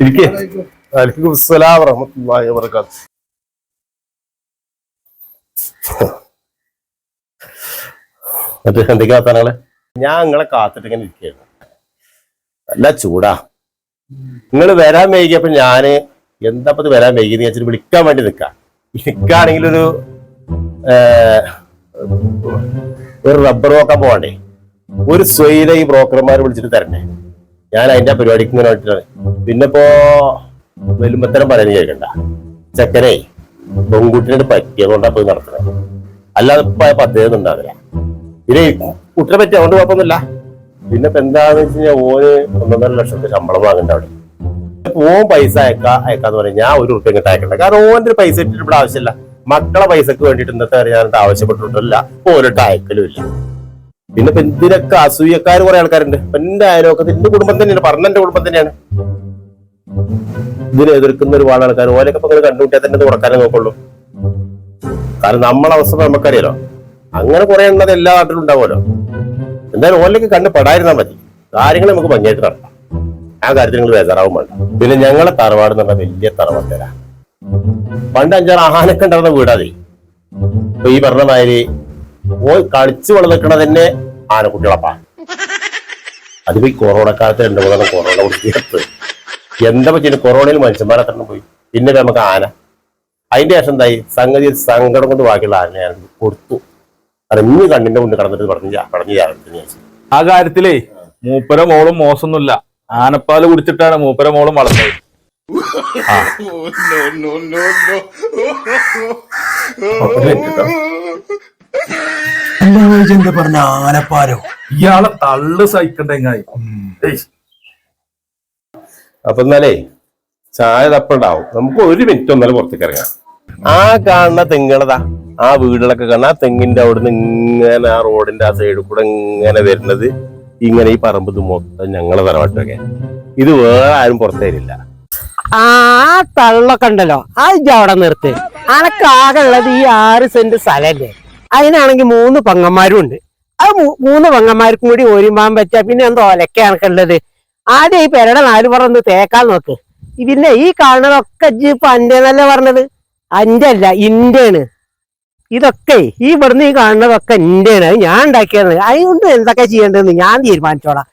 ഇരിക്കേ. വലൈക്കും അസ്സലാം വറഹ്മത്തുള്ളാഹി വബറകാത്ത് എന്നിട്ട് എന്തൊക്കെയാ വർത്താനങ്ങൾ? ഞാൻ നിങ്ങളെ കാത്തിട്ട് ഇങ്ങനെ ഇരിക്കുകയാണ് നല്ല ചൂടാ. നിങ്ങൾ വരാൻ വൈകിയപ്പോ ഞാൻ എന്താ ഇത് വരാൻ വൈകിയെന്ന് വെച്ചിട്ട് വിളിക്കാൻ വേണ്ടി നിൽക്കാം നിൽക്കുകയാണെങ്കിൽ ഒരു ഒരു റബ്ബർ നോക്കാൻ പോകണ്ടേ ഒരു സ്വയിലെ ഈ ബ്രോക്കർമാർ വിളിച്ചിട്ട് തരണേ. ഞാൻ അതിന്റെ പരിപാടിക്ക് ഇങ്ങനെ വേണ്ടിട്ടാണ് പിന്നെ ഇപ്പോ വരുമ്പത്തരം പറയുന്നത് കേൾക്കണ്ട. ചെക്കനെ പെൺകുട്ടിനോട് പറ്റിയത് കൊണ്ടാ പോയി നടത്തണേ അല്ലാതെ ഇപ്പൊ പദ്ധതി ഉണ്ടാവില്ല. പിന്നെ കുട്ടിനെ പറ്റി അതുകൊണ്ട് കുഴപ്പമൊന്നുമില്ല. പിന്നെ ഇപ്പൊ എന്താന്ന് വെച്ച് കഴിഞ്ഞാൽ ഓന് ഒന്നൊന്നര ലക്ഷത്തിൽ ശമ്പളം വാങ്ങണ്ട അവിടെ. ഓൻ പൈസ അയക്കാ അയക്കാന്ന് പറഞ്ഞാൽ ഞാൻ ഒരു റുപ്യ ഇങ്ങോട്ട് അയക്കണ്ട. കാരണം ഓന്റെ ഒരു പൈസ ഇട്ടിട്ട് ഇവിടെ ആവശ്യമില്ല. മക്കളെ പൈസക്ക് വേണ്ടിയിട്ട് ഇന്നത്തെ ഞാനിട്ട് ആവശ്യപ്പെട്ടിട്ടില്ല ഓരോട്ട് അയക്കലും ഇല്ല. പിന്നെ എന്തിനൊക്കെ അസൂയക്കാർ കുറെ ആൾക്കാരുണ്ട്. എന്റെ അയലോക്കത്തിൽ എന്റെ കുടുംബം തന്നെയാണ്. പറഞ്ഞ എന്റെ കുടുംബം തന്നെയാണ്. ഇതിനെ എതിർക്കുന്ന ഒരുപാട് ആൾക്കാർ ഓരൊക്കെ ഇപ്പൊ കണ്ടുമുട്ടിയാൽ തന്നെ തുറക്കാനേ നോക്കുള്ളൂ. കാരണം നമ്മളെ അവസ്ഥ നമുക്കറിയാലോ. അങ്ങനെ കുറെ എണ്ണത് എല്ലാ നാട്ടിലും ഉണ്ടാവുമല്ലോ. എന്തായാലും ഓലൊക്കെ കണ്ട് പെടായിരുന്നാൽ മതി. കാര്യങ്ങൾ നമുക്ക് ഭംഗിയായിട്ട് നടത്താം. ആ കാര്യത്തിൽ നിങ്ങൾ ബേജാറാവും വേണ്ട. പിന്നെ ഞങ്ങളെ തറവാട് എന്ന് പറഞ്ഞാൽ വലിയ തറവാട്ടരാ പണ്ട് അഞ്ചാറ് ആഹാനൊക്കെ ഉണ്ടായിരുന്ന വീടാതെ ഈ പറഞ്ഞ മാതിരി ഓ കളിച്ചു വളർന്നിക്കണ തന്നെ ആനക്കുട്ടികളപ്പാ. അതിപ്പോ ഈ കൊറോണ കാലത്ത് രണ്ടു മൂന്നാണ് കൊറോണ കുടിക്കത്ത് എന്താ പറ്റി കൊറോണയിൽ മനുഷ്യന്മാരെ തന്നെ പോയി. പിന്നെ നമുക്ക് ആന. അതിന്റെ ശേഷം എന്തായി? സംഗതി സങ്കടം കൊണ്ട് ബാക്കിയുള്ള ആന ഞാൻ കൊടുത്തു. അറിഞ്ഞു കണ്ണിന്റെ മുന്നിൽ കടന്നിട്ട് പറഞ്ഞു "ജാ, പറഞ്ഞു ആ കാര്യത്തിലേ മൂപ്പര മോളും മോശമൊന്നുമില്ല. ആനപ്പാൽ കുടിച്ചിട്ടാണ് മൂപ്പര മോളും വളർന്നത്. എന്താ പറഞ്ഞ ആനപ്പാലോ ഇയാളെ തള്ളു അപ്പൊ എന്നാലേ ചായ തപ്പുണ്ടാവും. നമുക്ക് ഒരു മിനിറ്റ് ഒന്നാലും പുറത്തേക്ക് ഇറങ്ങാം. ആ കാണുന്ന തെങ്ങുകളതാ ആ വീടുകളൊക്കെ കാണാൻ ആ തെങ്ങിന്റെ അവിടുന്ന് ഇങ്ങനെ ആ റോഡിന്റെ ആ സൈഡിൽ കൂടെ ഇങ്ങനെ വരുന്നത് ഇങ്ങനെ ഈ പറമ്പ് ഇത് മൊത്തം ഞങ്ങളെ തറവാട്ടൊക്കെ ഇത് വേറെ ആരും പുറത്തു തരില്ല. ആ തള്ളൊക്കെ ഉണ്ടല്ലോ. അത് അവിടെ നിർത്ത്. അനക്കാകെ ഉള്ളത് ഈ ആറ് സെന്റ് സ്ഥലല്ലേ? അതിനാണെങ്കിൽ മൂന്ന് പങ്ങന്മാരും ഉണ്ട് അത് മൂന്ന് പങ്ങന്മാർക്കും കൂടി ഒരുമ്പാൻ പറ്റാ പിന്നെ എന്തോ ഒലക്ക ഉള്ളത് ആദ്യം ഈ പെരട നാല് പറന്ന് തേക്കാൻ നോക്ക്. പിന്നെ ഈ കാണുന്നതൊക്കെ ഇപ്പൊ അന്റേന്നല്ലേ പറഞ്ഞത്? അന്റെ അല്ല ഇന്റെയാണ് ഇതൊക്കെ ഈ ഇവിടുന്ന് ഈ കാണുന്നതൊക്കെ ഇന്റെയാണ് അത് ഞാൻ ഉണ്ടാക്കിയത് അതുകൊണ്ട് എന്തൊക്കെ ചെയ്യേണ്ടതെന്ന് ഞാൻ തീരുമാനിച്ചോളാം.